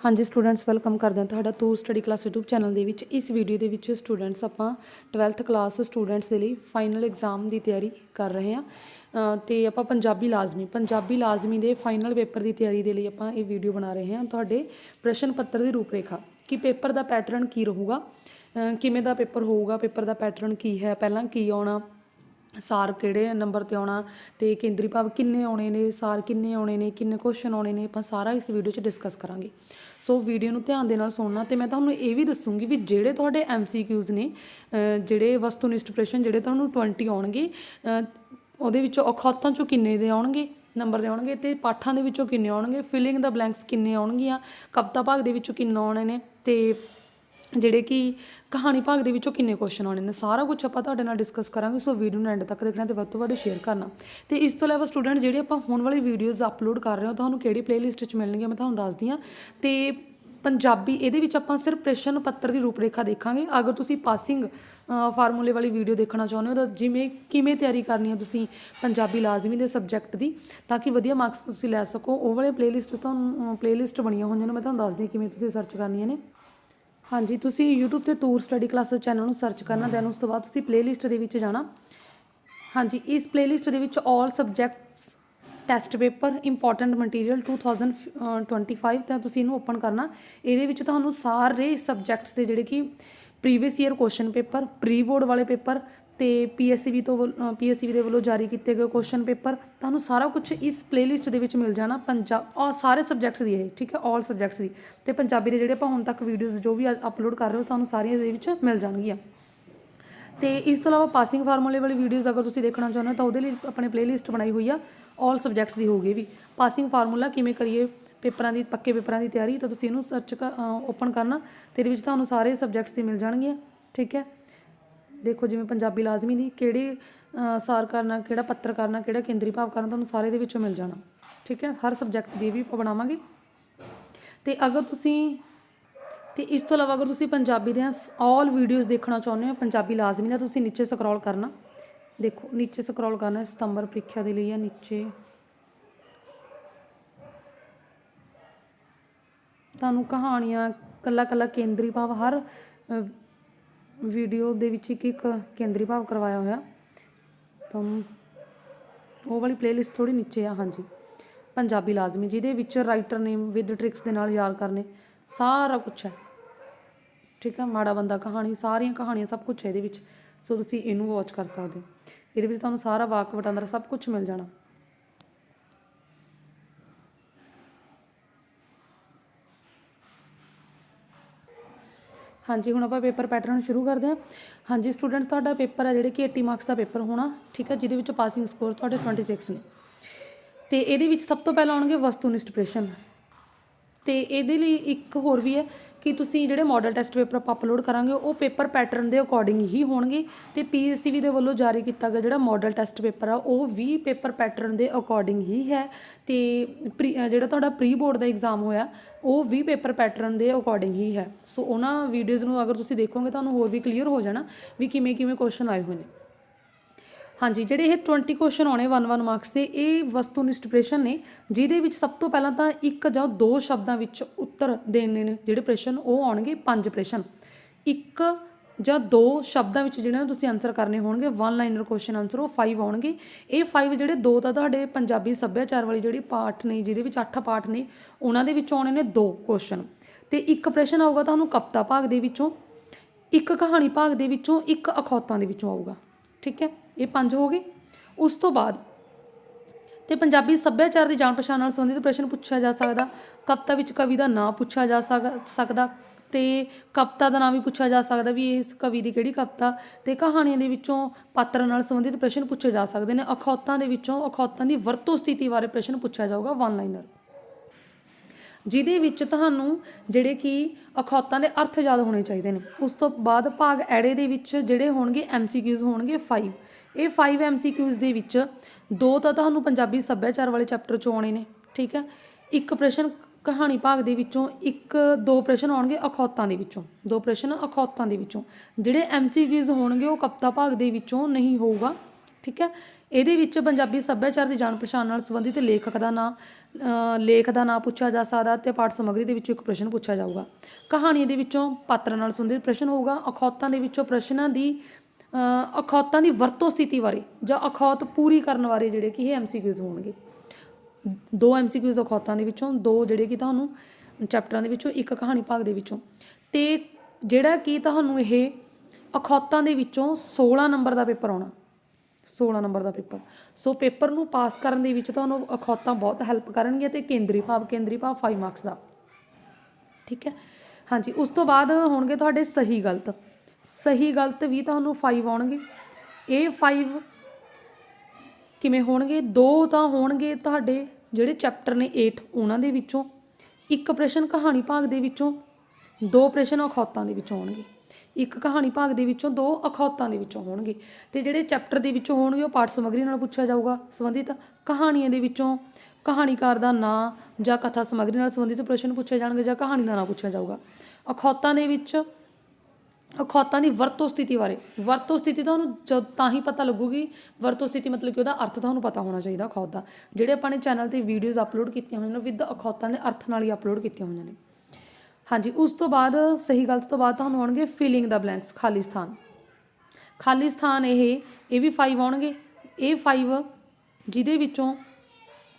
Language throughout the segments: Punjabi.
ਹਾਂਜੀ ਸਟੂਡੈਂਟਸ ਵੈਲਕਮ ਕਰਦੇ ਹਾਂ ਤੁਹਾਡਾ Toor study class YouTube channel ਦੇ ਵਿੱਚ। ਇਸ ਵੀਡੀਓ ਦੇ ਵਿੱਚ ਸਟੂਡੈਂਟਸ ਆਪਾਂ 12th ਕਲਾਸ ਸਟੂਡੈਂਟਸ ਦੇ ਲਈ ਫਾਈਨਲ ਐਗਜ਼ਾਮ ਦੀ ਤਿਆਰੀ ਕਰ ਰਹੇ ਹਾਂ। ਅ, ਤੇ ਆਪਾਂ ਪੰਜਾਬੀ ਲਾਜ਼ਮੀ ਪੰਜਾਬੀ ਲਾਜ਼ਮੀ ਦੇ ਫਾਈਨਲ ਪੇਪਰ ਦੀ ਤਿਆਰੀ ਦੇ ਲਈ ਆਪਾਂ ਇਹ ਵੀਡੀਓ ਬਣਾ ਰਹੇ ਹਾਂ। ਤੁਹਾਡੇ ਪ੍ਰਸ਼ਨ ਪੱਤਰ ਦੀ ਰੂਪਰੇਖਾ ਕਿ ਪੇਪਰ ਦਾ ਪੈਟਰਨ ਕੀ ਰਹੂਗਾ ਕਿਵੇਂ ਦਾ ਪੇਪਰ ਹੋਊਗਾ ਪੇਪਰ ਦਾ ਪੈਟਰਨ ਕੀ ਹੈ ਪਹਿਲਾਂ ਕੀ ਆਉਣਾ ਸਾਰ ਕਿਹੜੇ ਨੰਬਰ ਤੇ ਆਉਣਾ ਤੇ ਕੇਂਦਰੀ ਭਾਵ ਕਿੰਨੇ ਆਉਣੇ ਨੇ, ਸਾਰ ਕਿੰਨੇ ਆਉਣੇ ਨੇ, ਕਿੰਨੇ ਕੁਐਸਚਨ ਆਉਣੇ ਨੇ, ਆਪਾਂ ਸਾਰਾ ਇਸ ਵੀਡੀਓ 'ਚ ਡਿਸਕਸ ਕਰਾਂਗੇ। ਸੋ ਵੀਡੀਓ ਨੂੰ ਧਿਆਨ ਦੇ ਨਾਲ ਸੁਣਨਾ ਤੇ ਮੈਂ ਤੁਹਾਨੂੰ ਇਹ ਵੀ ਦੱਸੂਗੀ ਵੀ ਜਿਹੜੇ ਤੁਹਾਡੇ ਐਮਸੀਕਿਊਜ਼ ਨੇ ਜਿਹੜੇ ਵਸਤੂਨਿਸ਼ਟ ਪ੍ਰਸ਼ਨ ਜਿਹੜੇ ਤੁਹਾਨੂੰ 20 ਆਉਣਗੇ ਉਹਦੇ ਵਿੱਚੋਂ ਔਖੌਤਾਂ ਚੋਂ ਕਿੰਨੇ ਦੇ ਆਉਣਗੇ ਨੰਬਰ ਦੇ ਆਉਣਗੇ ਤੇ ਪਾਠਾਂ ਦੇ ਵਿੱਚੋਂ ਕਿੰਨੇ ਆਉਣਗੇ ਫਿਲਿੰਗ ਦਾ ਬਲੈਂਕਸ ਕਿੰਨੇ ਆਉਣਗੀਆਂ, ਕਵਿਤਾ ਭਾਗ ਦੇ ਵਿੱਚੋਂ ਕਿੰਨੇ ਆਉਣੇ ਨੇ ਤੇ ਜਿਹੜੇ ਕਿ ਕਹਾਣੀ ਭਾਗ ਦੇ ਵਿੱਚੋਂ ਕਿੰਨੇ ਕੁਐਸਚਨ ਆਉਣੇ ਨੇ? ਸਾਰਾ ਕੁਝ ਆਪਾਂ ਤੁਹਾਡੇ ਨਾਲ ਡਿਸਕਸ ਕਰਾਂਗੇ, ਸੋ ਵੀਡੀਓ ਨੂੰ ਐਂਡ ਤੱਕ ਦੇਖਣਾ ਤੇ ਵੱਧ ਤੋਂ ਵੱਧ ਸ਼ੇਅਰ ਕਰਨਾ। ਤੇ ਇਸ ਤੋਂ ਇਲਾਵਾ ਸਟੂਡੈਂਟ ਜਿਹੜੇ ਆਪਾਂ ਹੁਣ ਵਾਲੀ ਵੀਡੀਓਜ਼ ਅਪਲੋਡ ਕਰ ਰਹੇ ਹਾਂ ਤੁਹਾਨੂੰ ਕਿਹੜੀ ਪਲੇਲਿਸਟ 'ਚ ਮਿਲਣਗੀਆਂ ਮੈਂ ਤੁਹਾਨੂੰ ਦੱਸਦੀ ਹਾਂ। ਤੇ ਪੰਜਾਬੀ, ਇਹਦੇ ਵਿੱਚ ਆਪਾਂ ਸਿਰਫ ਪ੍ਰਸ਼ਨ ਪੱਤਰ ਦੀ ਰੂਪਰੇਖਾ ਦੇਖਾਂਗੇ। ਅਗਰ ਤੁਸੀਂ ਪਾਸਿੰਗ ਫਾਰਮੂਲੇ ਵਾਲੀ ਵੀਡੀਓ ਦੇਖਣਾ ਚਾਹੁੰਦੇ ਹੋ, ਤਾਂ ਜਿਵੇਂ ਕਿਵੇਂ ਤਿਆਰੀ ਕਰਨੀ ਹੈ ਤੁਸੀਂ ਪੰਜਾਬੀ ਲਾਜ਼ਮੀ ਦੇ ਸਬਜੈਕਟ ਦੀ, ਤਾਂ ਕਿ ਵਧੀਆ ਮਾਰਕਸ ਤੁਸੀਂ ਲੈ ਸਕੋ। ਉਹ ਵਾਲੇ ਪਲੇਲਿਸਟ ਤੁਹਾਨੂੰ ਪਲੇਲਿਸਟ ਬਣੀਆਂ ਹੋਈਆਂ ਨੇ, ਮੈਂ ਤੁਹਾਨੂੰ ਦੱਸਦੀ ਹਾਂ ਕਿਵੇਂ ਤੁਸੀਂ ਸਰਚ ਕਰਨੀਆਂ ਨੇ। ਹਾਂਜੀ, ਤੁਸੀਂ YouTube ਤੇ ਤੂਰ ਸਟੱਡੀ ਕਲਾਸਿਸ ਚੈਨਲ ਨੂੰ ਸਰਚ ਕਰਨਾ ਦੈਨ ਉਸ ਤੋਂ ਬਾਅਦ ਤੁਸੀਂ ਪਲੇਲਿਸਟ ਦੇ ਵਿੱਚ ਜਾਣਾ। ਹਾਂਜੀ, ਇਸ ਪਲੇਲਿਸਟ ਦੇ ਵਿੱਚ 올 subjects test paper important material 2025 ਤਾਂ ਤੁਸੀਂ ਇਹਨੂੰ ਓਪਨ ਕਰਨਾ। ਇਹਦੇ ਵਿੱਚ ਤੁਹਾਨੂੰ ਸਾਰੇ ਸਬਜੈਕਟਸ ਦੇ ਜਿਹੜੇ ਕਿ previous year question paper pre board ਵਾਲੇ ਪੇਪਰ ਤੇ ਪੀਐਸਸੀਬੀ ਤੋਂ ਪੀਐਸਸੀਬੀ ਦੇ ਵੱਲੋਂ ਜਾਰੀ ਕੀਤੇ ਗਏ ਕੁਐਸਚਨ ਪੇਪਰ ਤੁਹਾਨੂੰ ਸਾਰਾ ਕੁਝ ਇਸ ਪਲੇਲਿਸਟ ਦੇ ਵਿੱਚ ਮਿਲ ਜਾਣਾ ਪੰਜਾਬ ਔਰ ਸਾਰੇ ਸਬਜੈਕਟਸ ਦੀ ਇਹ, ਠੀਕ ਹੈ 올 ਸਬਜੈਕਟਸ ਦੀ। ਤੇ ਪੰਜਾਬੀ ਦੇ ਜਿਹੜੇ ਆਪਾਂ ਹੁਣ ਤੱਕ ਵੀਡੀਓਜ਼ ਜੋ ਵੀ ਅਪਲੋਡ ਕਰ ਰਹੇ ਹੋ, ਤੁਹਾਨੂੰ ਸਾਰੀਆਂ ਦੇ ਵਿੱਚ ਮਿਲ ਜਾਣਗੀਆਂ। ਤੇ ਇਸ ਤੋਂ ਇਲਾਵਾ ਪਾਸਿੰਗ ਫਾਰਮੂਲੇ ਵਾਲੀ ਵੀਡੀਓਜ਼ ਅਗਰ ਤੁਸੀਂ ਦੇਖਣਾ ਚਾਹੁੰਦੇ ਹੋ, ਤਾਂ ਉਹਦੇ ਲਈ ਆਪਣੇ ਪਲੇਲਿਸਟ ਬਣਾਈ ਹੋਈ ਆ 올 ਸਬਜੈਕਟਸ ਦੀ ਹੋਊਗੀ ਵੀ। ਪਾਸਿੰਗ ਫਾਰਮੂਲਾ ਕਿਵੇਂ ਕਰੀਏ, ਪੇਪਰਾਂ ਦੀ, ਪੱਕੇ ਪੇਪਰਾਂ ਦੀ ਤਿਆਰੀ, ਤਾਂ ਤੁਸੀਂ ਇਹਨੂੰ ਸਰਚ ਓਪਨ ਕਰਨਾ ਤੇ ਇਹਦੇ ਵਿੱਚ ਤੁਹਾਨੂੰ ਸਾਰੇ ਸਬਜੈਕਟਸ ਦੀ ਮਿਲ ਜਾਣਗੀਆਂ, ਠੀਕ ਹੈ। ਦੇਖੋ ਜਿਵੇਂ ਪੰਜਾਬੀ ਲਾਜ਼ਮੀ ਨਹੀਂ, ਕਿਹੜੇ ਸਾਰ ਕਰਨਾ ਕਿਹੜਾ ਪੱਤਰ ਕਰਨਾ ਕਿਹੜਾ ਕੇਂਦਰੀ ਭਾਵ ਕਰਨਾ ਤੁਹਾਨੂੰ ਸਾਰੇ ਦੇ ਵਿੱਚੋਂ ਮਿਲ ਜਾਣਾ। ਠੀਕ ਹੈ? ਹਰ ਸਬਜੈਕਟ ਦੀ ਵੀ ਆਪਾਂ ਬਣਾਵਾਂਗੇ। ਤੇ ਅਗਰ ਤੁਸੀਂ, ਤੇ ਇਸ ਤੋਂ ਇਲਾਵਾ ਅਗਰ ਤੁਸੀਂ ਪੰਜਾਬੀ ਦੀਆਂ ਆਲ ਵੀਡੀਓਜ਼ ਦੇਖਣਾ ਚਾਹੁੰਦੇ ਹੋ ਪੰਜਾਬੀ ਲਾਜ਼ਮੀ ਦਾ ਤੁਸੀਂ ਨੀਚੇ ਸਕਰੋਲ ਕਰਨਾ। ਦੇਖੋ, ਨੀਚੇ ਸਕਰੋਲ ਕਰਨਾ ਸਤੰਬਰ ਪ੍ਰੀਖਿਆ ਦੇ ਲਈ ਆ ਨੀਚੇ। ਤੁਹਾਨੂੰ ਕਹਾਣੀਆਂ ਕੱਲਾ ਕੱਲਾ ਕੇਂਦਰੀ ਭਾਵ ਹਰ ਵੀਡੀਓ ਦੇ ਵਿੱਚ ਇੱਕ ਇੱਕ ਕੇਂਦਰੀ ਭਾਵ ਕਰਵਾਇਆ ਹੋਇਆ। ਤੁਹਾਨੂੰ ਉਹ ਵਾਲੀ ਪਲੇਲਿਸਟ ਥੋੜੀ ਨੀਚੇ ਆ, ਹਾਂਜੀ। ਪੰਜਾਬੀ ਲਾਜ਼ਮੀ, ਜਿਹਦੇ ਵਿੱਚ ਰਾਈਟਰ ਨੇ ਵਿਦ ਟ੍ਰਿਕਸ ਦੇ ਨਾਲ ਯਾਦ ਕਰਨੇ, ਸਾਰਾ ਕੁਝ ਹੈ। ਠੀਕ ਹੈ, ਮਾੜਾ ਬੰਦਾ ਕਹਾਣੀ, ਸਾਰੀਆਂ ਕਹਾਣੀਆਂ ਸਭ ਕੁਝ ਹੈ ਇਹਦੇ ਵਿੱਚ। ਸੋ ਤੁਸੀਂ ਇਹਨੂੰ ਵਾਚ ਕਰ ਸਕਦੇ ਹੋ। ਇਹਦੇ ਵਿੱਚ ਤੁਹਾਨੂੰ ਸਾਰਾ ਵਾਕ ਵਟਾਂਦਰਾ ਸਭ ਕੁਝ ਮਿਲ ਜਾਣਾ। ਹਾਂਜੀ, ਹੁਣ ਆਪਾਂ ਪੇਪਰ ਪੈਟਰਨ ਸ਼ੁਰੂ ਕਰਦੇ ਹਾਂ। ਹਾਂਜੀ ਸਟੂਡੈਂਟਸ ਤੁਹਾਡਾ ਪੇਪਰ ਹੈ ਜਿਹੜੇ ਕਿ 80 ਮਾਰਕਸ ਦਾ ਪੇਪਰ ਹੋਣਾ, ਠੀਕ ਹੈ ਜਿਹਦੇ ਵਿੱਚ ਪਾਸਿੰਗ ਸਕੋਰ ਤੁਹਾਡੇ 26 ਨੇ। ਤੇ ਇਹਦੇ ਵਿੱਚ ਸਭ ਤੋਂ ਪਹਿਲਾਂ ਆਉਣਗੇ ਵਸਤੂਨਿਸ਼ਟ ਪ੍ਰਸ਼ਨ। ਤੇ ਇਹਦੇ ਲਈ ਇੱਕ ਹੋਰ ਵੀ ਹੈ ਕਿ ਤੁਸੀਂ ਜਿਹੜੇ ਮਾਡਲ ਟੈਸਟ ਪੇਪਰ ਆਪਾਂ ਅਪਲੋਡ ਕਰਾਂਗੇ, ਉਹ ਪੇਪਰ ਪੈਟਰਨ ਦੇ ਅਕੋਰਡਿੰਗ ਹੀ ਹੋਣਗੇ ਤੇ ਪੀਐਸਸੀਬੀ ਦੇ ਵੱਲੋਂ ਜਾਰੀ ਕੀਤਾ ਗਿਆ ਜਿਹੜਾ ਮਾਡਲ ਟੈਸਟ ਪੇਪਰ ਆ, ਉਹ ਵੀ ਪੇਪਰ ਪੈਟਰਨ ਦੇ ਅਕੋਰਡਿੰਗ ਹੀ ਹੈ ਤੇ ਪ੍ਰੀ- ਜਿਹੜਾ ਤੁਹਾਡਾ ਪ੍ਰੀ ਬੋਰਡ ਦਾ ਐਗਜ਼ਾਮ ਹੋਇਆ, ਉਹ ਵੀ ਪੇਪਰ ਪੈਟਰਨ ਦੇ ਅਕੋਰਡਿੰਗ ਹੀ ਹੈ। ਸੋ ਉਹਨਾਂ ਵੀਡੀਓਜ਼ ਨੂੰ ਅਗਰ ਤੁਸੀਂ ਦੇਖੋਗੇ, ਤੁਹਾਨੂੰ ਹੋਰ ਵੀ ਕਲੀਅਰ ਹੋ ਜਾਣਾ ਵੀ ਕਿਵੇਂ ਕਿਵੇਂ ਕੁਐਸਚਨ ਆਏ ਹੋਏ ਨੇ। ਹਾਂਜੀ, ਜਿਹੜੇ ਇਹ 20 ਕੁਐਸਚਨ ਆਉਣੇ 1-1 ਮਾਰਕਸ ਦੇ, ਇਹ ਵਸਤੂਨਿਸ਼ਟ ਪ੍ਰਸ਼ਨ ਨੇ, ਜਿਹਦੇ ਵਿੱਚ ਸਭ ਤੋਂ ਪਹਿਲਾਂ ਤਾਂ ਇੱਕ ਜਾਂ ਦੋ ਸ਼ਬਦਾਂ ਵਿੱਚ ਉੱਤਰ ਦੇਣੇ ਨੇ ਜਿਹੜੇ ਪ੍ਰਸ਼ਨ, ਉਹ ਆਉਣਗੇ ਪੰਜ ਪ੍ਰਸ਼ਨ। ਇੱਕ ਜਾਂ ਦੋ ਸ਼ਬਦਾਂ ਵਿੱਚ ਜਿਹੜੇ ਤੁਸੀਂ ਆਨਸਰ ਕਰਨੇ ਹੋਣਗੇ ਵਨ ਲਾਈਨਰ ਕੁਐਸਚਨ ਆਨਸਰ ਉਹ 5 ਆਉਣਗੇ। ਇਹ 5 ਜਿਹੜੇ ਦੋ ਤਾਂ ਤੁਹਾਡੇ ਪੰਜਾਬੀ ਸੱਭਿਆਚਾਰ ਵਾਲੀ ਜਿਹੜੀ ਪਾਠ ਨੇ, ਜਿਹਦੇ ਵਿੱਚ 8 ਪਾਠ ਨੇ, ਉਹਨਾਂ ਦੇ ਵਿੱਚੋਂ ਆਉਣੇ ਨੇ ਦੋ ਕੁਐਸਚਨ ਤੇ ਇੱਕ ਪ੍ਰਸ਼ਨ ਆਊਗਾ ਤੁਹਾਨੂੰ ਕਵਿਤਾ ਭਾਗ ਦੇ ਵਿੱਚੋਂ, ਇੱਕ ਕਹਾਣੀ ਭਾਗ ਦੇ ਵਿੱਚੋਂ, ਇੱਕ ਅਖੌਤਾਂ ਦੇ ਵਿੱਚੋਂ ਆਊਗਾ। ਠੀਕ ਹੈ? ਇਹ ਪੰਜ ਹੋ ਗਏ। ਉਸ ਤੋਂ ਬਾਅਦ ਤੇ ਪੰਜਾਬੀ ਸੱਭਿਆਚਾਰ ਦੀ ਜਾਣ ਪਛਾਣ ਨਾਲ ਸੰਬੰਧਿਤ ਪ੍ਰਸ਼ਨ ਪੁੱਛਿਆ ਜਾ ਸਕਦਾ। ਕਵਿਤਾ ਵਿੱਚ ਕਵੀ ਦਾ ਨਾਂ ਪੁੱਛਿਆ ਜਾ ਸਕ- ਸਕਦਾ ਤੇ ਕਵਿਤਾ ਦਾ ਨਾਮ ਵੀ ਪੁੱਛਿਆ ਜਾ ਸਕਦਾ ਵੀ ਇਸ ਕਵੀ ਦੀ ਕਿਹੜੀ ਕਵਿਤਾ ਤੇ ਕਹਾਣੀਆਂ ਦੇ ਵਿੱਚੋਂ ਪਾਤਰ ਨਾਲ ਸੰਬੰਧਿਤ ਪ੍ਰਸ਼ਨ ਪੁੱਛੇ ਜਾ ਸਕਦੇ ਨੇ। ਅਖੌਤਾਂ ਦੇ ਵਿੱਚੋਂ ਅਖੌਤਾਂ ਦੀ ਵਰਤੋਂ ਸਥਿਤੀ ਬਾਰੇ ਪ੍ਰਸ਼ਨ ਪੁੱਛਿਆ ਜਾਊਗਾ ਵਨ ਲਾਈਨਰ ਜਿਹਦੇ ਵਿੱਚ ਤੁਹਾਨੂੰ ਜਿਹੜੇ ਕਿ ਅਖੌਤਾਂ ਦੇ ਅਰਥ ਯਾਦ ਹੋਣੇ ਚਾਹੀਦੇ ਨੇ। ਉਸ ਤੋਂ ਬਾਅਦ ਭਾਗ ਐੜੇ ਦੇ ਵਿੱਚ ਜਿਹੜੇ ਹੋਣਗੇ ਐਮਸੀਕਿਊਜ਼ ਹੋਣਗੇ 5 ਇਹ 5 ਐਮਸੀਕਿਊਜ਼ ਦੇ ਵਿੱਚ ਦੋ ਤਾਂ ਤੁਹਾਨੂੰ ਪੰਜਾਬੀ ਸੱਭਿਆਚਾਰ ਵਾਲੇ ਚੈਪਟਰ ਚੋਂ ਆਉਣੇ ਨੇ, ਠੀਕ ਹੈ? ਇੱਕ ਪ੍ਰਸ਼ਨ ਕਹਾਣੀ ਭਾਗ ਦੇ ਵਿੱਚੋਂ, ਇੱਕ ਦੋ ਪ੍ਰਸ਼ਨ ਆਉਣਗੇ ਅਖੌਤਾਂ ਦੇ ਵਿੱਚੋਂ, ਦੋ ਪ੍ਰਸ਼ਨ ਅਖੌਤਾਂ ਦੇ ਵਿੱਚੋਂ। ਜਿਹੜੇ ਐਮਸੀਕਿਊਜ਼ ਹੋਣਗੇ ਉਹ ਕਵਿਤਾ ਭਾਗ ਦੇ ਵਿੱਚੋਂ ਨਹੀਂ ਹੋਊਗਾ, ਠੀਕ ਹੈ? ਇਹਦੇ ਵਿੱਚ ਪੰਜਾਬੀ ਸੱਭਿਆਚਾਰ ਦੀ ਜਾਣ ਪਛਾਣ ਨਾਲ ਸੰਬੰਧਿਤ ਲੇਖਕ ਦਾ ਨਾਮ ਲੇਖ ਦਾ ਨਾਮ ਪੁੱਛਿਆ ਜਾ ਸਕਦਾ ਤੇ ਪਾਠ ਸਮੱਗਰੀ ਦੇ ਵਿੱਚੋਂ ਇੱਕ ਪ੍ਰਸ਼ਨ ਪੁੱਛਿਆ ਜਾਊਗਾ। ਕਹਾਣੀ ਦੇ ਵਿੱਚੋਂ ਪਾਤਰਾਂ ਨਾਲ ਸੰਬੰਧਿਤ ਪ੍ਰਸ਼ਨ ਹੋਊਗਾ, ਅਖੌਤਾਂ ਦੇ ਵਿੱਚੋਂ ਪ੍ਰਸ਼ਨਾਂ ਦੀ ਅਖੌਤਾਂ ਦੀ ਵਰਤੋਂ ਸਥਿਤੀ ਬਾਰੇ ਜਾਂ ਅਖੌਤ ਪੂਰੀ ਕਰਨ ਬਾਰੇ ਜਿਹੜੇ ਕਿ ਇਹ ਐਮਸੀਕਿਊਜ਼ ਹੋਣਗੇ। ਦੋ ਐਮਸੀਕਿਊਜ਼ ਅਖੌਤਾਂ ਦੇ ਵਿੱਚੋਂ ਦੋ ਜਿਹੜੇ ਕਿ ਤੁਹਾਨੂੰ ਚੈਪਟਰਾਂ ਦੇ ਵਿੱਚੋਂ ਇੱਕ ਕਹਾਣੀ ਭਾਗ ਦੇ ਵਿੱਚੋਂ। ਤੇ ਜਿਹੜਾ ਕਿ ਤੁਹਾਨੂੰ ਇਹ ਅਖੌਤਾਂ ਦੇ ਵਿੱਚੋਂ 16 ਨੰਬਰ ਦਾ ਪੇਪਰ ਆਉਣਾ। 16 ਨੰਬਰ ਦਾ ਪੇਪਰ। ਸੋ ਪੇਪਰ ਨੂੰ ਪਾਸ ਕਰਨ ਦੇ ਵਿੱਚ ਤੁਹਾਨੂੰ ਅਖੌਤਾਂ ਬਹੁਤ ਹੈਲਪ ਕਰਨਗੀਆਂ ਤੇ ਕੇਂਦਰੀ ਭਾਵ ਕੇਂਦਰੀ ਭਾਵ 5 ਮਾਰਕਸ ਦਾ। ਠੀਕ ਹੈ? ਹਾਂਜੀ, ਉਸ ਤੋਂ ਬਾਅਦ ਹੋਣਗੇ ਤੁਹਾਡੇ ਸਹੀ ਗਲਤ। ਸਹੀ ਗਲਤ ਵੀ ਤੁਹਾਨੂੰ 5 ਆਉਣਗੇ। ਇਹ 5 ਕਿਵੇਂ ਹੋਣਗੇ? ਦੋ ਤਾਂ ਹੋਣਗੇ ਤੁਹਾਡੇ ਜਿਹੜੇ ਚੈਪਟਰ ਨੇ 8 ਉਹਨਾਂ ਦੇ ਵਿੱਚੋਂ। ਇੱਕ ਪ੍ਰਸ਼ਨ ਕਹਾਣੀ ਭਾਗ ਦੇ ਵਿੱਚੋਂ, ਦੋ ਪ੍ਰਸ਼ਨ ਅਖੌਤਾਂ ਦੇ ਵਿੱਚੋਂ ਹੋਣਗੇ। ਇੱਕ ਕਹਾਣੀ ਭਾਗ ਦੇ ਵਿੱਚੋਂ, ਦੋ ਅਖੌਤਾਂ ਦੇ ਵਿੱਚੋਂ ਹੋਣਗੇ। ਤੇ ਜਿਹੜੇ ਚੈਪਟਰ ਦੇ ਵਿੱਚੋਂ ਹੋਣਗੇ, ਉਹ ਪਾਠ ਸਮੱਗਰੀ ਨਾਲ ਪੁੱਛਿਆ ਜਾਊਗਾ। ਸੰਬੰਧਿਤ ਕਹਾਣੀਆਂ ਦੇ ਵਿੱਚੋਂ ਕਹਾਣੀਕਾਰ ਦਾ ਨਾਂ ਜਾਂ ਕਥਾ ਸਮੱਗਰੀ ਨਾਲ ਸੰਬੰਧਿਤ ਪ੍ਰਸ਼ਨ ਪੁੱਛੇ ਜਾਣਗੇ ਜਾਂ ਕਹਾਣੀ ਦਾ ਨਾਂ ਪੁੱਛਿਆ ਜਾਊਗਾ। ਅਖੌਤਾਂ ਦੇ ਵਿੱਚ ਅਖੌਤਾਂ ਦੀ ਵਰਤੋਂ ਸਥਿਤੀ ਬਾਰੇ। ਵਰਤੋਂ ਸਥਿਤੀ ਤੁਹਾਨੂੰ ਜਦ ਤਾਂ ਹੀ ਪਤਾ ਲੱਗੂਗੀ। ਵਰਤੋਂ ਸਥਿਤੀ ਮਤਲਬ ਕਿ ਉਹਦਾ ਅਰਥ ਤੁਹਾਨੂੰ ਪਤਾ ਹੋਣਾ ਚਾਹੀਦਾ ਅਖੌਤ ਦਾ। ਜਿਹੜੇ ਆਪਾਂ ਨੇ ਚੈਨਲ ਤੇ ਵੀਡੀਓਜ਼ ਅਪਲੋਡ ਕੀਤੀਆਂ ਹੋਈਆਂ ਨੇ ਵਿਦ ਅਖੌਤਾਂ ਦੇ ਅਰਥ ਨਾਲ ਹੀ ਅਪਲੋਡ ਕੀਤੀਆਂ ਹੋਈਆਂ ਨੇ। ਹਾਂਜੀ, ਉਸ ਤੋਂ ਬਾਅਦ, ਸਹੀ ਗਲਤ ਤੋਂ ਬਾਅਦ ਤੁਹਾਨੂੰ ਆਉਣਗੇ ਫਿਲਿੰਗ ਦਾ ਬਲੈਂਕਸ ਖਾਲੀ ਸਥਾਨ। ਖਾਲੀ ਸਥਾਨ ਇਹ ਇਹ ਵੀ 5 ਆਉਣਗੇ। ਇਹ 5 ਜਿਹਦੇ ਵਿੱਚੋਂ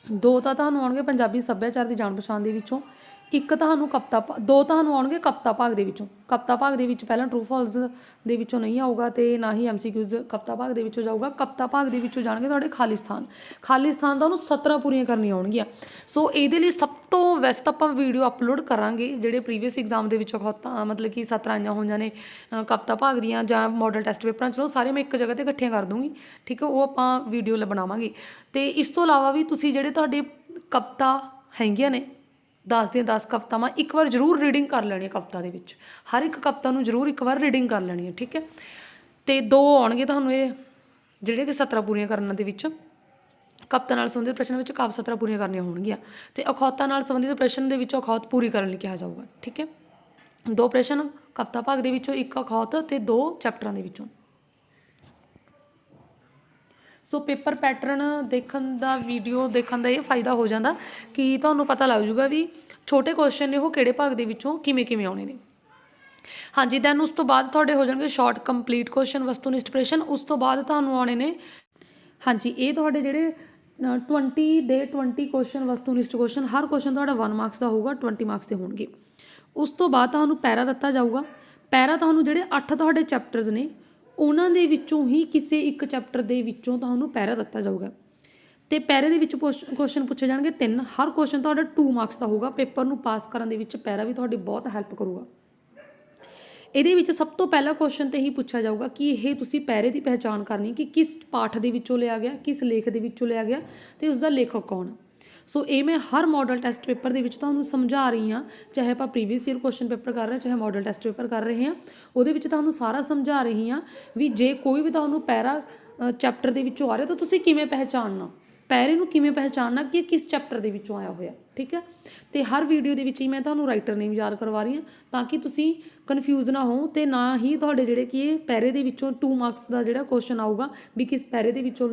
ਦੋ ਤਾਂ ਤੁਹਾਨੂੰ ਆਉਣਗੇ ਪੰਜਾਬੀ ਸੱਭਿਆਚਾਰ ਦੀ ਜਾਣ ਪਛਾਣ ਦੇ ਵਿੱਚੋਂ। ਇੱਕ ਤੁਹਾਨੂੰ ਕਪਤਾ ਭਾ- ਦੋ ਤੁਹਾਨੂੰ ਆਉਣਗੇ ਕਪਤਾ ਭਾਗ ਦੇ ਵਿੱਚੋਂ। ਕਪਤਾ ਭਾਗ ਦੇ ਵਿੱਚ ਪਹਿਲਾਂ ਟਰੂ ਫਾਲਸ ਦੇ ਵਿੱਚੋਂ ਨਹੀਂ ਆਊਗਾ ਤੇ ਨਾ ਹੀ ਐਮਸੀਕਿਊਜ਼ ਕਪਤਾ ਭਾਗ ਦੇ ਵਿੱਚੋਂ ਜਾਊਗਾ। ਕਪਤਾ ਭਾਗ ਦੇ ਵਿੱਚੋਂ ਜਾਣਗੇ ਤੁਹਾਡੇ ਖਾਲੀ ਸਥਾਨ। ਖਾਲੀ ਸਥਾਨ ਤੁਹਾਨੂੰ 17 ਪੂਰੀਆਂ ਕਰਨੀਆਂ ਆਉਣਗੀਆਂ। ਸੋ ਇਹਦੇ ਲਈ ਸਭ ਤੋਂ ਵੈਸਟ ਆਪਾਂ ਵੀਡੀਓ ਅਪਲੋਡ ਕਰਾਂਗੇ ਜਿਹੜੇ ਪ੍ਰੀਵੀਅਸ ਐਗਜ਼ਾਮ ਦੇ ਵਿੱਚੋਂ ਖੋਤਾ ਮਤਲਬ ਕਿ 17 ਆਈਆਂ ਹੋਈਆਂ ਨੇ ਅ, ਕਵਿਤਾ ਭਾਗ ਦੀਆਂ ਜਾਂ ਮਾਡਲ ਟੈਸਟ ਪੇਪਰਾਂ 'ਚੋਂ ਸਾਰੇ ਮੈਂ ਇੱਕ ਜਗ੍ਹਾ ਤੇ ਇਕੱਠੀਆਂ ਕਰ ਦੂੰਗੀ। ਠੀਕ ਹੈ ਉਹ ਆਪਾਂ ਵੀਡੀਓ ਲ ਬਣਾਵਾਂਗੇ। ਤੇ ਇਸ ਤੋਂ ਇਲਾਵਾ ਵੀ ਤੁਸੀਂ ਜਿਹੜੇ ਤੁਹਾਡੇ ਕਵਿਤਾ ਹੈਗੀਆਂ ਨੇ 10 ਦੀਆਂ 10 ਕਵਿਤਾਵਾਂ ਇੱਕ ਵਾਰ ਜ਼ਰੂਰ ਰੀਡਿੰਗ ਕਰ ਲੈਣੀ ਹੈ ਕਵਿਤਾ ਦੇ ਵਿੱਚ। ਹਰ ਇੱਕ ਕਵਿਤਾ ਨੂੰ ਜ਼ਰੂਰ ਇੱਕ ਵਾਰ ਰੀਡਿੰਗ ਕਰ ਲੈਣੀ ਹੈ, ਠੀਕ ਹੈ? ਤੇ ਦੋ ਆਉਣਗੇ ਤੁਹਾਨੂੰ ਇਹ, ਜਿਹੜੇ ਕਿ 17 ਪੂਰੀਆਂ ਕਰਨ ਦੇ ਵਿੱਚ। ਕਵਿਤਾ ਨਾਲ ਸੰਬੰਧਿਤ ਪ੍ਰਸ਼ਨ ਵਿੱਚ ਕਾਵਿ 17 ਪੂਰੀਆਂ ਕਰਨੀਆਂ ਹੋਣਗੀਆਂ। ਤੇ ਅਖੌਤਾਂ ਨਾਲ ਸੰਬੰਧਿਤ ਪ੍ਰਸ਼ਨ ਦੇ ਵਿੱਚੋਂ ਅਖੌਤ ਪੂਰੀ ਕਰਨ ਲਈ ਕਿਹਾ ਜਾਊਗਾ, ਠੀਕ ਹੈ? ਦੋ ਪ੍ਰਸ਼ਨ ਕਵਿਤਾ ਭਾਗ ਦੇ ਵਿੱਚੋਂ ਇੱਕ ਅਖੌਤ ਤੇ ਦੋ ਚੈਪਟਰਾਂ ਦੇ ਵਿੱਚੋਂ। ਸੋ ਪੇਪਰ ਪੈਟਰਨ ਦੇਖਣ ਦਾ ਵੀਡੀਓ ਦੇਖਣ ਦਾ ਇਹ ਫਾਇਦਾ ਹੋ ਜਾਂਦਾ ਕਿ ਤੁਹਾਨੂੰ ਪਤਾ ਲੱਗ ਜੂਗਾ ਵੀ ਛੋਟੇ ਕੁਐਸਚਨ ਨੇ ਉਹ ਕਿਹੜੇ ਭਾਗ ਦੇ ਵਿੱਚੋਂ ਕਿਵੇਂ ਕਿਵੇਂ ਆਉਣੇ ਨੇ। ਹਾਂਜੀ ਦੈਨ ਉਸ ਤੋਂ ਬਾਅਦ ਤੁਹਾਡੇ ਹੋ ਜਾਣਗੇ ਸ਼ਾਰਟ ਕੰਪਲੀਟ ਕੁਐਸਚਨ ਵਸਤੂਨਿਸ਼ਟ ਪ੍ਰਸ਼ਨ ਉਸ ਤੋਂ ਬਾਅਦ ਤੁਹਾਨੂੰ ਆਉਣੇ ਨੇ ਹਾਂਜੀ ਇਹ ਤੁਹਾਡੇ ਜਿਹੜੇ ਅ, 20 ਦੇ 20 ਕੁਐਸਚਨ ਵਸਤੂਨਿਸ਼ਟ ਕੁਐਸਚਨ ਹਰ ਕੁਐਸਚਨ ਤੁਹਾਡਾ 1 ਮਾਰਕਸ ਦਾ ਹੋਊਗਾ 20 ਮਾਰਕਸ ਦੇ ਹੋਣਗੇ। ਉਸ ਤੋਂ ਬਾਅਦ ਤੁਹਾਨੂੰ ਪੈਰਾ ਦਿੱਤਾ ਜਾਊਗਾ। ਪੈਰਾ ਤੁਹਾਨੂੰ ਜਿਹੜੇ 8 ਤੁਹਾਡੇ ਚੈਪਟਰਸ ਨੇ ਉਹਨਾਂ ਦੇ ਵਿੱਚੋਂ ਹੀ ਕਿਸੇ ਇੱਕ ਚੈਪਟਰ ਦੇ ਵਿੱਚੋਂ ਤੁਹਾਨੂੰ ਪੈਰਾ ਦਿੱਤਾ ਜਾਊਗਾ। ਤੇ ਪੈਰੇ ਦੇ ਵਿੱਚ ਕੁਐਸਚਨ ਪੁੱਛੇ ਜਾਣਗੇ ਤਿੰਨ। ਹਰ ਕੁਐਸਚਨ ਤੁਹਾਡਾ 2 ਮਾਰਕਸ ਦਾ ਹੋਊਗਾ। ਪੇਪਰ ਨੂੰ ਪਾਸ ਕਰਨ ਦੇ ਵਿੱਚ ਪੈਰਾ ਵੀ ਤੁਹਾਡੀ ਬਹੁਤ ਹੈਲਪ ਕਰੂਗਾ। ਇਹਦੇ ਵਿੱਚ ਸਭ ਤੋਂ ਪਹਿਲਾ ਕੁਐਸਚਨ ਤੇ ਹੀ ਪੁੱਛਿਆ ਜਾਊਗਾ ਕਿ ਇਹ ਤੁਸੀਂ ਪੈਰੇ ਦੀ ਪਹਿਚਾਣ ਕਰਨੀ ਕਿ ਕਿਸ ਪਾਠ ਦੇ ਵਿੱਚੋਂ ਲਿਆ ਗਿਆ, ਕਿਸ ਲੇਖ ਦੇ ਵਿੱਚੋਂ ਲਿਆ ਗਿਆ ਤੇ ਉਸ ਦਾ ਲੇਖਕ ਕੌਣ ਹੈ। ਸੋ ਇਹ ਮੈਂ ਹਰ ਮਾਡਲ ਟੈਸਟ ਪੇਪਰ ਦੇ ਵਿੱਚ ਤੁਹਾਨੂੰ ਸਮਝਾ ਰਹੀ ਹਾਂ, ਚਾਹੇ ਆਪਾਂ ਪ੍ਰੀਵੀਅਸ ਈਅਰ ਕੁਐਸਚਨ ਪੇਪਰ ਕਰ ਰਹੇ ਹਾਂ, ਚਾਹੇ ਮਾਡਲ ਟੈਸਟ ਪੇਪਰ ਕਰ ਰਹੇ ਹਾਂ, ਉਹਦੇ ਵਿੱਚ ਤੁਹਾਨੂੰ ਸਾਰਾ ਸਮਝਾ ਰਹੀ ਹਾਂ ਵੀ ਜੇ ਕੋਈ ਵੀ ਤੁਹਾਨੂੰ ਪੈਰਾ ਚੈਪਟਰ ਦੇ ਵਿੱਚੋਂ ਆ ਰਿਹਾ ਤਾਂ ਤੁਸੀਂ ਕਿਵੇਂ ਪਹਿਚਾਨਣਾ ਪੈਰੇ ਨੂੰ ਕਿਵੇਂ ਪਹਿਚਾਨਣਾ ਕਿ ਕਿਸ ਚੈਪਟਰ ਦੇ ਵਿੱਚੋਂ ਆਇਆ ਹੋਇਆ? ਠੀਕ ਹੈ? ਤੇ ਹਰ ਵੀਡੀਓ ਦੇ ਵਿੱਚ ਹੀ ਮੈਂ ਤੁਹਾਨੂੰ ਰਾਈਟਰ ਨੇਮ ਯਾਦ ਕਰਵਾ ਰਹੀ ਹਾਂ ਤਾਂ ਕਿ ਤੁਸੀਂ ਕਨਫਿਊਜ਼ ਨਾ ਹੋ ਤੇ ਨਾ ਹੀ ਤੁਹਾਡੇ ਜਿਹੜੇ ਕਿ ਇਹ ਪੈਰੇ ਦੇ ਵਿੱਚੋਂ 2 ਮਾਰਕਸ ਦਾ ਜਿਹੜਾ ਕੁਐਸਚਨ ਆਊਗਾ ਵੀ ਕਿਸ ਪੈਰੇ ਦੇ ਵਿੱਚੋਂ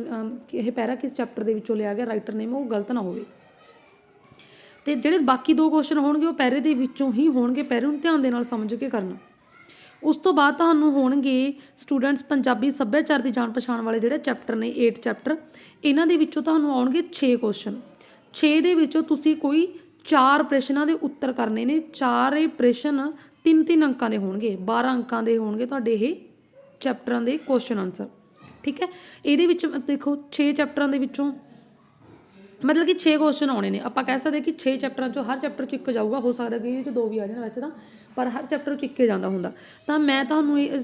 ਇਹ ਪੈਰਾ ਕਿਸ ਚੈਪਟਰ ਦੇ ਵਿੱਚੋਂ ਲਿਆ ਗਿਆ ਰਾਈਟਰ ਨੇਮ ਉਹ ਗਲਤ ਨਾ ਹੋਵੇ। ਤੇ ਜਿਹੜੇ ਬਾਕੀ ਦੋ ਕੁਐਸਚਨ ਹੋਣਗੇ, ਉਹ ਪੈਰੇ ਦੇ ਵਿੱਚੋਂ ਹੀ ਹੋਣਗੇ। ਪੈਰੇ ਨੂੰ ਧਿਆਨ ਦੇ ਨਾਲ ਸਮਝ ਕੇ ਕਰਨਾ। ਉਸ ਤੋਂ ਬਾਅਦ ਤੁਹਾਨੂੰ ਹੋਣਗੇ ਸਟੂਡੈਂਟਸ ਪੰਜਾਬੀ ਸੱਭਿਆਚਾਰ ਦੀ ਜਾਣ ਪਛਾਣ ਵਾਲੇ ਜਿਹੜੇ ਚੈਪਟਰ ਨੇ 8 ਚੈਪਟਰ ਇਹਨਾਂ ਦੇ ਵਿੱਚੋਂ ਤੁਹਾਨੂੰ ਆਉਣਗੇ 6 ਕੁਐਸਚਨ 6 ਦੇ ਵਿੱਚੋਂ ਤੁਸੀਂ ਕੋਈ ਚਾਰ ਪ੍ਰਸ਼ਨਾਂ ਦੇ ਉੱਤਰ ਕਰਨੇ ਨੇ। ਚਾਰੇ ਪ੍ਰਸ਼ਨ 3-3 ਅੰਕਾਂ ਦੇ ਹੋਣਗੇ। 12 ਅੰਕਾਂ ਦੇ ਹੋਣਗੇ ਤੁਹਾਡੇ ਇਹ ਚੈਪਟਰਾਂ ਦੇ ਕੁਐਸਚਨ ਆਨਸਰ ਠੀਕ ਹੈ? ਇਹਦੇ ਵਿੱਚ ਦੇਖੋ 6 ਚੈਪਟਰਾਂ ਦੇ ਵਿੱਚੋਂ ਮਤਲਬ ਕਿ 6 ਕੁਐਸਚਨ ਆਉਣੇ ਨੇ। ਆਪਾਂ ਕਹਿ ਸਕਦੇ ਕਿ 6 ਚੈਪਟਰਾਂ ਚੋਂ ਹਰ ਚੈਪਟਰ ਚ ਇੱਕ ਜਾਊਗਾ, ਹੋ ਸਕਦਾ ਕਿ ਇਹ ਚ ਦੋ ਵੀ ਆ ਜਾਣ ਵੈਸੇ ਤਾਂ, ਪਰ ਹਰ ਚੈਪਟਰ ਚ ਇੱਕ ਹੀ ਜਾਂਦਾ ਹੁੰਦਾ। ਤਾਂ ਮੈਂ ਤੁਹਾਨੂੰ ਇਹ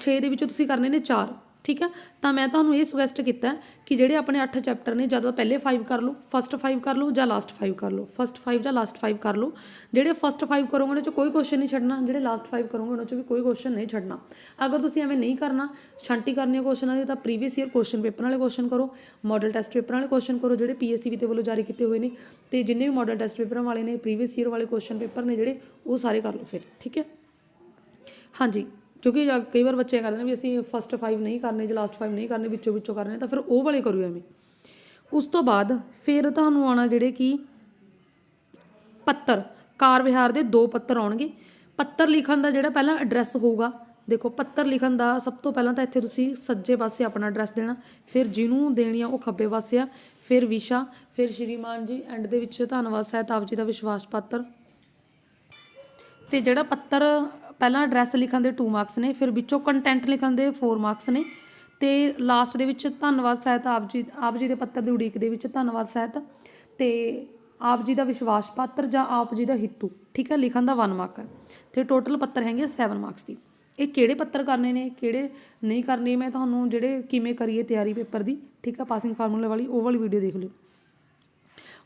6 ਦੇ ਵਿੱਚੋਂ ਤੁਸੀਂ ਕਰਨੇ ਨੇ 4 ਠੀਕ ਹੈ? ਤਾਂ ਮੈਂ ਤੁਹਾਨੂੰ ਇਹ ਸੁਜੈਸਟ ਕੀਤਾ ਕਿ ਜਿਹੜੇ ਆਪਣੇ 8 ਚੈਪਟਰ ਨੇ, ਜਦੋਂ ਪਹਿਲੇ 5 ਕਰ ਲਓ ਫਸਟ 5 ਕਰ ਲਓ ਜਾਂ ਲਾਸਟ 5 ਕਰ ਲਓ। ਫਸਟ 5 ਜਾਂ ਲਾਸਟ 5 ਕਰ ਲਓ। ਜਿਹੜੇ ਫਸਟ 5 ਕਰੋਗੇ, ਉਹਨਾਂ 'ਚੋਂ ਕੋਈ ਕੁਐਸਚਨ ਨਹੀਂ ਛੱਡਣਾ। ਜਿਹੜੇ ਲਾਸਟ 5 ਕਰੋਗੇ, ਉਹਨਾਂ 'ਚੋਂ ਵੀ ਕੋਈ ਕੁਐਸਚਨ ਨਹੀਂ ਛੱਡਣਾ। ਅਗਰ ਤੁਸੀਂ ਐਵੇਂ ਨਹੀਂ ਕਰਨਾ ਛਾਂਟੀ ਕਰਨੀ ਹੈ ਕੁਐਸਚਨਾਂ ਦੀ ਤਾਂ ਪ੍ਰੀਵੀਅਸ ਈਅਰ ਕੁਐਸਚਨ ਪੇਪਰ ਵਾਲੇ ਕੁਐਸਚਨ ਕਰੋ ਮਾਡਲ ਟੈਸਟ ਪੇਪਰ ਵਾਲੇ ਕੁਐਸਚਨ ਕਰੋ, ਜਿਹੜੇ ਪੀਐਸਸੀਬੀ ਦੇ ਵੱਲੋਂ ਜਾਰੀ ਕੀਤੇ ਹੋਏ ਨੇ। ਤੇ ਜਿੰਨੇ ਵੀ ਮਾਡਲ ਟੈਸਟ ਪੇਪਰਾਂ ਵਾਲੇ ਨੇ ਪ੍ਰੀਵੀਅਸ ਈਅਰ ਵਾਲੇ ਕੁਐਸਚਨ ਪੇਪਰ ਨੇ ਜਿਹੜੇ, ਉਹ ਸਾਰੇ ਕਰ ਲਓ ਫਿਰ, ਠੀਕ ਹੈ? ਹਾਂਜੀ। ਕਿਉਂਕਿ ਜਾਂ ਕਈ ਵਾਰ ਬੱਚੇ ਕਰਦੇ ਨੇ ਵੀ ਅਸੀਂ ਫਸਟ 5 ਨਹੀਂ ਕਰਨੇ, ਜਾਂ ਲਾਸਟ 5 ਨਹੀਂ ਕਰਨੇ, ਵਿੱਚੋਂ ਵਿੱਚੋਂ ਕਰਨੇ, ਤਾਂ ਫਿਰ ਉਹ ਵਾਲੇ ਕਰਿਓ ਐਵੇਂ। ਉਸ ਤੋਂ ਬਾਅਦ ਫਿਰ ਤੁਹਾਨੂੰ ਆਉਣਾ ਜਿਹੜੇ ਕਿ ਪੱਤਰ। ਕਾਰ ਵਿਹਾਰ ਦੇ ਦੋ ਪੱਤਰ ਆਉਣਗੇ। ਪੱਤਰ ਲਿਖਣ ਦਾ ਜਿਹੜਾ ਪਹਿਲਾਂ ਐਡਰੈਸ ਹੋਊਗਾ, ਦੇਖੋ ਪੱਤਰ ਲਿਖਣ ਦਾ ਸਭ ਤੋਂ ਪਹਿਲਾਂ ਤਾਂ ਇੱਥੇ ਤੁਸੀਂ ਸੱਜੇ ਪਾਸੇ ਆਪਣਾ ਐਡਰੈਸ ਦੇਣਾ। ਫਿਰ ਜਿਹਨੂੰ ਦੇਣੀ ਆ ਉਹ ਖੱਬੇ ਪਾਸੇ ਆ। ਫਿਰ ਵਿਸ਼ਾ, ਫਿਰ ਸ਼੍ਰੀਮਾਨ ਜੀ ਐਂਡ ਦੇ ਵਿੱਚ ਧੰਨਵਾਦ ਸਾਹਿਬ ਆਪ ਜੀ ਦਾ ਵਿਸ਼ਵਾਸ ਪਾਤਰ। ਤੇ ਜਿਹੜਾ ਪੱਤਰ ਪਹਿਲਾਂ ਐਡਰੈਸ ਲਿਖਣ ਦੇ 2 ਮਾਰਕਸ ਨੇ, ਫਿਰ ਵਿੱਚੋਂ ਕੰਟੈਂਟ ਲਿਖਣ ਦੇ 4 ਮਾਰਕਸ ਨੇ ਤੇ ਲਾਸਟ ਦੇ ਵਿੱਚ ਧੰਨਵਾਦ ਸਹਿਤ ਆਪ ਜੀ ਆਪ ਜੀ ਦੇ ਪੱਤਰ ਦੀ ਉਡੀਕ ਦੇ ਵਿੱਚ ਧੰਨਵਾਦ ਸਹਿਤ ਤੇ ਆਪ ਜੀ ਦਾ ਵਿਸ਼ਵਾਸ ਪਾਤਰ ਜਾਂ ਆਪ ਜੀ ਦਾ ਹਿੱਤੂ, ਠੀਕ ਹੈ, ਲਿਖਣ ਦਾ 1 ਮਾਰਕ ਹੈ। ਤੇ ਟੋਟਲ ਪੱਤਰ ਹੈਗੇ 7 ਮਾਰਕਸ ਦੀ। ਇਹ ਕਿਹੜੇ ਪੱਤਰ ਕਰਨੇ ਨੇ, ਕਿਹੜੇ ਨਹੀਂ ਕਰਨੇ, ਮੈਂ ਤੁਹਾਨੂੰ ਜਿਹੜੇ ਕਿਵੇਂ ਕਰੀਏ ਤਿਆਰੀ ਪੇਪਰ ਦੀ, ਠੀਕ ਹੈ ਪਾਸਿੰਗ ਫਾਰਮੂਲਾ ਵਾਲੀ ਉਹ ਵਾਲੀ ਵੀਡੀਓ ਦੇਖ ਲਿਓ।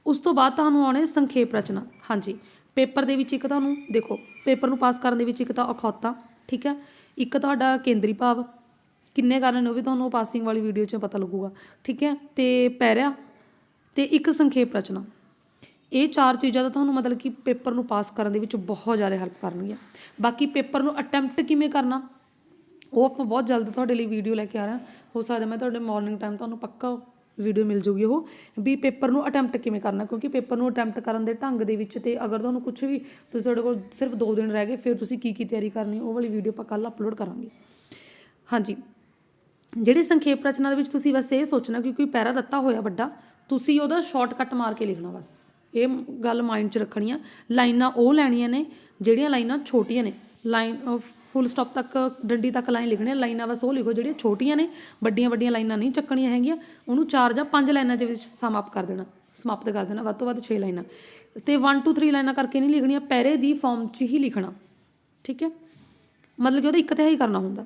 ਉਸ ਤੋਂ ਬਾਅਦ ਤੁਹਾਨੂੰ ਆਉਣੇ ਸੰਖੇਪ ਰਚਨਾ, ਹਾਂਜੀ। ਪੇਪਰ ਦੇ ਵਿੱਚ ਇੱਕ ਤੁਹਾਨੂੰ ਦੇਖੋ, ਪੇਪਰ ਨੂੰ ਪਾਸ ਕਰਨ ਦੇ ਵਿੱਚ ਇੱਕ ਤਾਂ ਅਖੌਤਾ ਠੀਕ ਹੈ? ਇੱਕ ਤੁਹਾਡਾ ਕੇਂਦਰੀ ਭਾਵ, ਕਿੰਨੇ ਕਾਰਨ ਨੇ ਉਹ ਵੀ ਤੁਹਾਨੂੰ ਪਾਸਿੰਗ ਵਾਲੀ ਵੀਡੀਓ 'ਚ ਪਤਾ ਲੱਗੂਗਾ, ਠੀਕ ਹੈ? ਤੇ ਪੈਰਿਆ ਤੇ ਇੱਕ ਸੰਖੇਪ ਰਚਨਾ। ਇਹ ਚਾਰ ਚੀਜ਼ਾਂ ਦਾ ਤੁਹਾਨੂੰ ਮਤਲਬ ਕਿ ਪੇਪਰ ਨੂੰ ਪਾਸ ਕਰਨ ਦੇ ਵਿੱਚ ਬਹੁਤ ਜ਼ਿਆਦਾ ਹੈਲਪ ਕਰਨਗੀਆਂ। ਬਾਕੀ ਪੇਪਰ ਨੂੰ ਅਟੈਂਪਟ ਕਿਵੇਂ ਕਰਨਾ, ਉਹ ਆਪਾਂ ਬਹੁਤ ਜਲਦ ਤੁਹਾਡੇ ਲਈ ਵੀਡੀਓ ਲੈ ਕੇ ਆ ਰਹੇ ਹਾਂ। ਹੋ ਸਕਦਾ ਮੈਂ ਤੁਹਾਡੇ ਮਾਰਨਿੰਗ ਟਾਈਮ ਤੁਹਾਨੂੰ ਪੱਕਾ ਵੀਡੀਓ ਮਿਲ ਜੂਗੀ ਉਹ, ਵੀ ਪੇਪਰ ਨੂੰ ਅਟੈਂਪਟ ਕਿਵੇਂ ਕਰਨਾ, ਕਿਉਂਕਿ ਪੇਪਰ ਨੂੰ ਅਟੈਂਪਟ ਕਰਨ ਦੇ ਢੰਗ ਦੇ ਵਿੱਚ ਤੇ ਅਗਰ ਤੁਹਾਨੂੰ ਕੁਝ ਵੀ ਤੁਸੀਂ ਤੁਹਾਡੇ ਕੋਲ ਸਿਰਫ 2 ਦਿਨ ਰਹਿ ਗਏ, ਫਿਰ ਤੁਸੀਂ ਕੀ ਕੀ ਤਿਆਰੀ ਕਰਨੀ, ਉਹ ਵਾਲੀ ਵੀਡੀਓ ਆਪਾਂ ਕੱਲ ਅਪਲੋਡ ਕਰਾਂਗੇ। ਹਾਂਜੀ, ਜਿਹੜੀ ਸੰਖੇਪ ਰਚਨਾ ਦੇ ਵਿੱਚ ਤੁਸੀਂ ਬਸ ਇਹ ਸੋਚਣਾ ਕਿ ਕੋਈ ਪੈਰਾ ਦਿੱਤਾ ਹੋਇਆ ਵੱਡਾ, ਤੁਸੀਂ ਉਹਦਾ ਸ਼ਾਰਟਕਟ ਮਾਰ ਕੇ ਲਿਖਣਾ ਬਸ। ਇਹ ਗੱਲ ਮਾਈਂਡ 'ਚ ਰੱਖਣੀ ਆ, ਲਾਈਨਾਂ ਉਹ ਲੈਣੀਆਂ ਨੇ, ਜਿਹੜੀਆਂ ਲਾਈਨਾਂ ਛੋਟੀਆਂ ਨੇ ਲਾਈਨ ਫੁੱਲ ਸਟਾਪ ਤੱਕ, ਡੰਡੀ ਤੱਕ ਲਾਈਨ ਲਿਖਣੀ ਆ। ਲਾਈਨਾਂ ਬਸ ਉਹ ਲਿਖੋ ਜਿਹੜੀਆਂ ਛੋਟੀਆਂ ਨੇ, ਵੱਡੀਆਂ ਵੱਡੀਆਂ ਲਾਈਨਾਂ ਨਹੀਂ ਚੱਕਣੀਆਂ ਹੈਗੀਆਂ। ਉਹਨੂੰ ਚਾਰ ਜਾਂ ਪੰਜ ਲਾਈਨਾਂ ਦੇ ਵਿੱਚ ਸਮ ਅਪ ਕਰ ਦੇਣਾ, ਸਮਾਪਤ ਕਰ ਦੇਣਾ, ਵੱਧ ਤੋਂ ਵੱਧ 6 ਲਾਈਨਾਂ। ਤੇ 1 2 3 ਲਾਈਨਾਂ ਕਰਕੇ ਨਹੀਂ ਲਿਖਣੀਆਂ ਪੈਰੇ ਦੀ ਫਾਰਮ 'ਚ ਹੀ ਲਿਖਣਾ। ਠੀਕ ਹੈ? ਮਤਲਬ ਕਿ ਉਹਦਾ ਇੱਕ ਤਿਹਾਈ ਕਰਨਾ ਹੁੰਦਾ।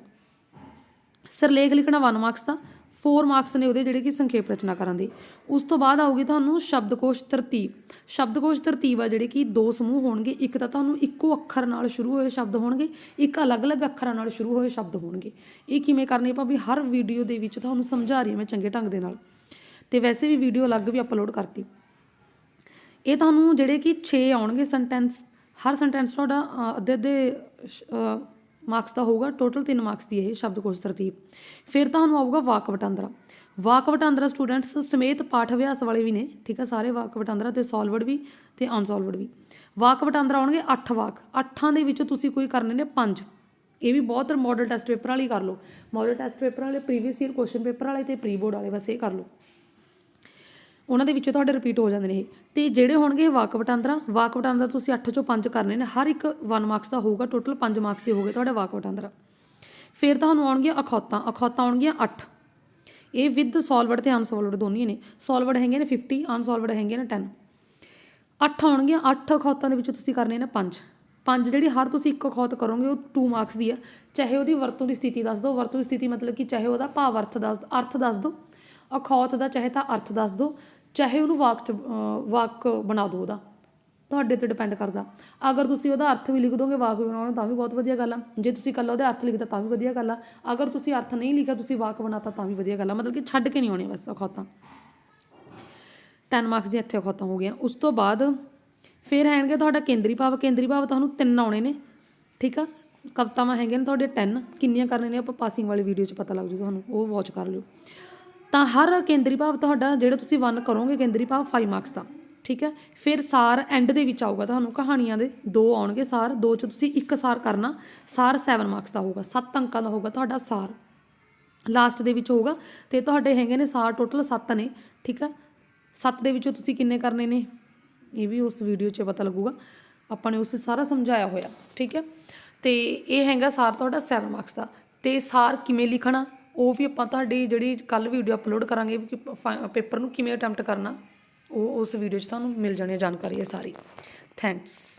ਸਿਰਲੇਖ ਲਿਖਣਾ 1 ਮਾਰਕਸ ਦਾ। 4 ਮਾਰਕਸ ਨੇ ਉਹਦੇ ਜਿਹੜੇ ਕਿ ਸੰਖੇਪ ਰਚਨਾ ਕਰਨ ਦੇ। ਉਸ ਤੋਂ ਬਾਅਦ ਆਊਗੀ ਤੁਹਾਨੂੰ ਸ਼ਬਦਕੋਸ਼ ਤਰਤੀਬ। ਸ਼ਬਦਕੋਸ਼ ਤਰਤੀਬ ਆ ਜਿਹੜੇ ਕਿ ਦੋ ਸਮੂਹ ਹੋਣਗੇ। ਇੱਕ ਤਾਂ ਤੁਹਾਨੂੰ ਇੱਕੋ ਅੱਖਰ ਨਾਲ ਸ਼ੁਰੂ ਹੋਏ ਸ਼ਬਦ ਹੋਣਗੇ, ਇੱਕ ਅਲੱਗ-ਅਲੱਗ ਅੱਖਰਾਂ ਨਾਲ ਸ਼ੁਰੂ ਹੋਏ ਸ਼ਬਦ ਹੋਣਗੇ। ਇਹ ਕਿਵੇਂ ਕਰਨੇ ਆਪਾਂ ਵੀ ਹਰ ਵੀਡੀਓ ਦੇ ਵਿੱਚ ਤੁਹਾਨੂੰ ਸਮਝਾ ਰਹੀ ਮੈਂ ਚੰਗੇ ਢੰਗ ਦੇ ਨਾਲ। ਤੇ ਵੈਸੇ ਵੀ ਵੀਡੀਓ ਅਲੱਗ ਵੀ ਅਪਲੋਡ ਕਰਤੀ। ਇਹ ਤੁਹਾਨੂੰ ਜਿਹੜੇ ਕਿ 6 ਆਉਣਗੇ ਸੈਂਟੈਂਸ ਹਰ ਸੈਂਟੈਂਸ ਤੁਹਾਡਾ ਅੱਧੇ ਅੱਧੇ ਮਾਰਕਸ ਦਾ ਹੋਊਗਾ ਟੋਟਲ 3 ਮਾਰਕਸ ਦੀ ਇਹ ਸ਼ਬਦਕੋਸ਼ ਤਰਤੀਬ। ਫਿਰ ਤੁਹਾਨੂੰ ਆਊਗਾ ਵਾਕ ਵਟਾਂਦਰਾ। ਵਾਕ ਵਟਾਂਦਰਾ ਸਟੂਡੈਂਟਸ ਸਮੇਤ ਪਾਠ ਅਭਿਆਸ ਵਾਲੇ ਵੀ ਨੇ, ਠੀਕ ਆ, ਸਾਰੇ ਵਾਕ ਵਟਾਂਦਰਾ ਤੇ ਸੋਲਵਡ ਵੀ ਤੇ ਅਨਸੋਲਵਡ ਵੀ। ਵਾਕ ਵਟਾਂਦਰਾ ਆਉਣਗੇ 8 ਵਾਕ। 8ਾਂ ਦੇ ਵਿੱਚੋਂ ਤੁਸੀਂ ਕੋਈ ਕਰਨੇ ਨੇ 5 ਇਹ ਵੀ ਬਹੁਤ ਮਾਡਲ ਟੈਸਟ ਪੇਪਰ ਵਾਲੀ ਕਰ ਲਓ। ਮਾਡਲ ਟੈਸਟ ਪੇਪਰ ਵਾਲੇ ਪ੍ਰੀਵੀਅਸ ਈਅਰ ਕੁਐਸਚਨ ਪੇਪਰ ਵਾਲੇ ਤੇ ਪ੍ਰੀ ਬੋਰਡ ਵਾਲੇ ਬਸ ਇਹ ਕਰ ਲਓ। ਉਹਨਾਂ ਦੇ ਵਿੱਚੋਂ ਤੁਹਾਡੇ ਰਿਪੀਟ ਹੋ ਜਾਂਦੇ ਨੇ ਇਹ। ਤੇ ਜਿਹੜੇ ਹੋਣਗੇ ਇਹ ਵਾਕ ਵਟਾਂਦਰਾ ਵਾਕ ਵਟਾਂਦਰਾ ਤੁਸੀਂ 8 ਚੋਂ 5 ਕਰਨੇ ਨੇ, ਹਰ ਇੱਕ 1 ਮਾਰਕਸ ਦਾ ਹੋਊਗਾ ਟੋਟਲ 5 ਮਾਰਕਸ ਦੇ ਹੋਗੇ ਤੁਹਾਡੇ ਵਾਕ ਵਟਾਂਦਰਾ। ਫਿਰ ਤੁਹਾਨੂੰ ਆਉਣਗੀਆਂ ਅਖੌਤਾਂ ਅਖੌਤਾਂ ਆਉਣਗੀਆਂ 8 ਇਹ ਵਿਦ ਸੋਲਵਡ ਤੇ ਅਨਸੋਲਵਡ ਦੋਨੀਆਂ ਨੇ। ਸੋਲਵਡ ਹੈਗੇ ਨੇ 50 ਅਨਸੋਲਵਡ ਹੈਗੇ ਨੇ 10 8 ਆਉਣਗੀਆਂ 8 ਅਖੌਤਾਂ ਦੇ ਵਿੱਚ ਤੁਸੀਂ ਕਰਨੇ ਨੇ 5 ਪੰਜ ਜਿਹੜੀ ਹਰ ਤੁਸੀਂ ਇੱਕ ਅਖੌਤ ਕਰੋਗੇ, ਉਹ 2 ਮਾਰਕਸ ਦੀ ਆ ਚਾਹੇ ਉਹਦੀ ਵਰਤੋਂ ਦੀ ਸਥਿਤੀ ਦੱਸ ਦਿਓ। ਵਰਤੋਂ ਦੀ ਸਥਿਤੀ ਮਤਲਬ ਕਿ ਚਾਹੇ ਉਹਦਾ ਭਾਵ ਅਰਥ ਦੱਸ ਅਰਥ ਦੱਸ ਦਿਓ। ਅਖੌਤ ਦਾ ਚਾਹੇ ਤਾਂ ਅਰਥ ਦੱਸ ਦਿਓ। ਚਾਹੇ ਉਹਨੂੰ ਵਾਕ ਚ ਵਾਕ ਬਣਾ ਦਿਓ ਉਹਦਾ। ਤੁਹਾਡੇ ਤੇ ਡਿਪੈਂਡ ਕਰਦਾ। ਅਗਰ ਤੁਸੀਂ ਉਹਦਾ ਅਰਥ ਵੀ ਲਿਖ ਦੋਗੇ, ਵਾਕ ਵੀ ਬਣਾਉਣਾ, ਤਾਂ ਵੀ ਬਹੁਤ ਵਧੀਆ ਗੱਲ ਆ। ਜੇ ਤੁਸੀਂ ਇਕੱਲਾ ਉਹਦੇ ਅਰਥ ਲਿਖਦਾ, ਤਾਂ ਵੀ ਵਧੀਆ ਗੱਲ ਆ। ਅਗਰ ਤੁਸੀਂ ਅਰਥ ਨਹੀਂ ਲਿਖਿਆ, ਤੁਸੀਂ ਵਾਕ ਬਣਾਤਾ, ਤਾਂ ਵੀ ਵਧੀਆ ਗੱਲ ਆ। ਮਤਲਬ ਕਿ ਛੱਡ ਕੇ ਨਹੀਂ ਆਉਣੀ ਬਸ ਅਖੌਤਾਂ 10 ਮਾਰਕਸ ਦੀਆਂ ਇੱਥੇ ਅਖੌਤਾਂ ਹੋ ਗਈਆਂ। ਉਸ ਤੋਂ ਬਾਅਦ ਫਿਰ ਹੈਣਗੇ ਤੁਹਾਡਾ ਕੇਂਦਰੀ ਭਾਵ। ਕੇਂਦਰੀ ਭਾਵ ਤੁਹਾਨੂੰ ਤਿੰਨ ਆਉਣੇ ਨੇ। ਠੀਕ ਆ? ਕਵਿਤਾਵਾਂ ਹੈਗੀਆਂ ਨੇ ਤੁਹਾਡੇ 10 ਕਿੰਨੀਆਂ ਕਰਨੇ ਨੇ? ਆਪਾਂ ਪਾਸਿੰਗ ਵਾਲੀ ਵੀਡੀਓ 'ਚ ਪਤਾ ਲੱਗ ਜੂ ਤੁਹਾਨੂੰ। ਉਹ ਵਾਚ ਕਰ ਲਿਓ। ਤਾਂ ਹਰ ਕੇਂਦਰੀ ਭਾਵ ਤੁਹਾਡਾ ਜਿਹੜਾ ਤੁਸੀਂ ਵਨ ਕਰੋਗੇ ਕੇਂਦਰੀ ਭਾਵ 5 ਮਾਰਕਸ ਦਾ, ਠੀਕ ਹੈ? ਫਿਰ ਸਾਰ ਐਂਡ ਦੇ ਵਿੱਚ ਆਊਗਾ ਤੁਹਾਨੂੰ, ਕਹਾਣੀਆਂ ਦੇ ਦੋ ਆਉਣਗੇ ਸਾਰ, ਦੋ ਚ ਤੁਸੀਂ ਇੱਕ ਸਾਰ ਕਰਨਾ, ਸਾਰ 7 ਮਾਰਕਸ ਦਾ ਹੋਊਗਾ 7 ਅੰਕਾਂ ਦਾ ਹੋਊਗਾ ਤੁਹਾਡਾ ਸਾਰ। ਲਾਸਟ ਦੇ ਵਿੱਚ ਹੋਊਗਾ, ਤੇ ਤੁਹਾਡੇ ਹੈਗੇ ਨੇ ਸਾਰ ਟੋਟਲ 7 ਨੇ, ਠੀਕ ਹੈ? 7 ਦੇ ਵਿੱਚੋਂ ਤੁਸੀਂ ਕਿੰਨੇ ਕਰਨੇ ਨੇ? ਇਹ ਵੀ ਉਸ ਵੀਡੀਓ 'ਚ ਪਤਾ ਲੱਗੂਗਾ, ਆਪਾਂ ਨੇ ਉਸ ਸਾਰਾ ਸਮਝਾਇਆ ਹੋਇਆ, ਠੀਕ ਹੈ? ਤੇ ਇਹ ਹੈਗਾ ਸਾਰ ਤੁਹਾਡਾ 7 ਮਾਰਕਸ ਦਾ, ਤੇ ਸਾਰ ਕਿਵੇਂ ਲਿਖਣਾ? ਉਹ ਵੀ ਆਪਾਂ ਤੁਹਾਡੀ ਜਿਹੜੀ ਕੱਲ ਵੀਡੀਓ ਅਪਲੋਡ ਕਰਾਂਗੇ ਕਿ ਪੇਪਰ ਨੂੰ ਕਿਵੇਂ ਅਟੈਂਪਟ ਕਰਨਾ, ਉਹ ਉਸ ਵੀਡੀਓ 'ਚ ਤੁਹਾਨੂੰ ਮਿਲ ਜਾਣੀ ਹੈ ਜਾਣਕਾਰੀ ਹੈ ਸਾਰੀ। ਥੈਂਕਸ